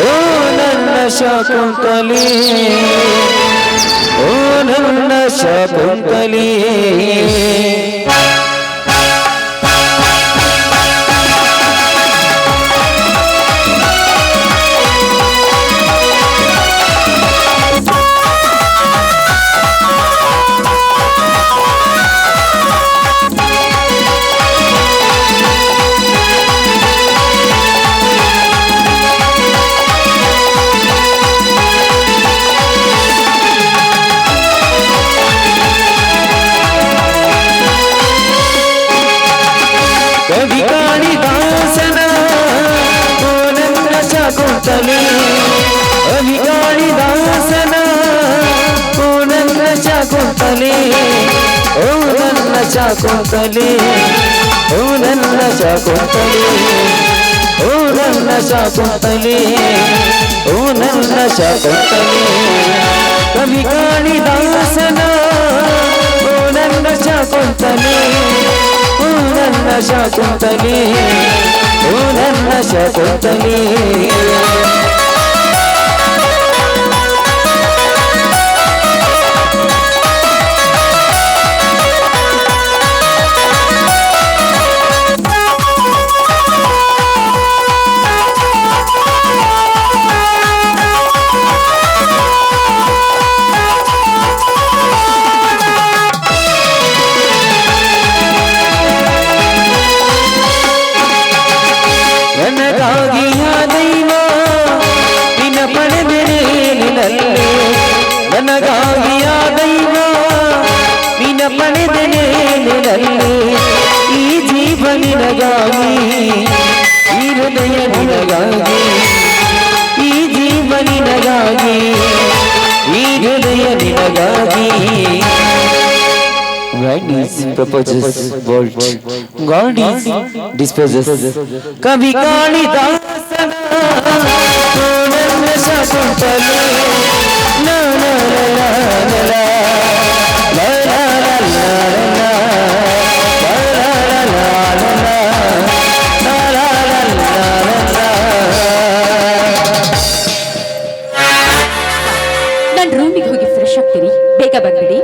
ಓ ನನ್ನ ಶಕುಂತಲಿ ಓ ನನ್ನ ಶಕುಂತಲಿ. ಕವಿ ಕಾಳಿದಾಸನ ಓ ಶಕುಂತಲಿ ಕವಿ ಕಾಳಿದಾಸನ ಓ ಶಕುಂತಲೆ ಓ ನನ್ನ ಶಕುಂತಲೆ ಓ ನನ್ನ ಶಕುಂತಲೆ ಓ ನನ್ನ ಶಕುಂತಲೆ ಓ ನನ್ನ ಶಕುಂತಲೆ ಕವಿ ಕಾಳಿದಾಸನ ಓ ನನ್ನ ಶಕುಂತಲೆ ನನ್ನ ಶಕುಂತಲಿ. ಓ ನನ್ನ ಆ ದೈವ ನಿನ್ನ ಪಡೆದರೆ ನಿನ್ನಲ್ಲಿ ನನಗಾಗಿಯ ದೈವ ನಿನ್ನ ಪಡೆದರೆ ನಿನ್ನಲ್ಲಿ ಈ ಜೀವ ನಿನಗಾಗಿ, ಈ ಹೃದಯ ನಿನಗಾಗಿ, ಈ ಜೀವ ನಿನಗಾಗಿ, ಈ ಹೃದಯ ನಿನಗಾಗಿ. वैनिस प्रपोजस वर्ड गॉडिस डिस्पोजस कभी कानी दासना मन सा सुनतले ना ना ना ना ನನ್ನ ರೂಮಿಗೆ ಹೋಗಿ ಫ್ರೆಶ್ ಆಗ್ತೀರಿ ಬೇಗ ಬಂದ್ಬಿಡಿ.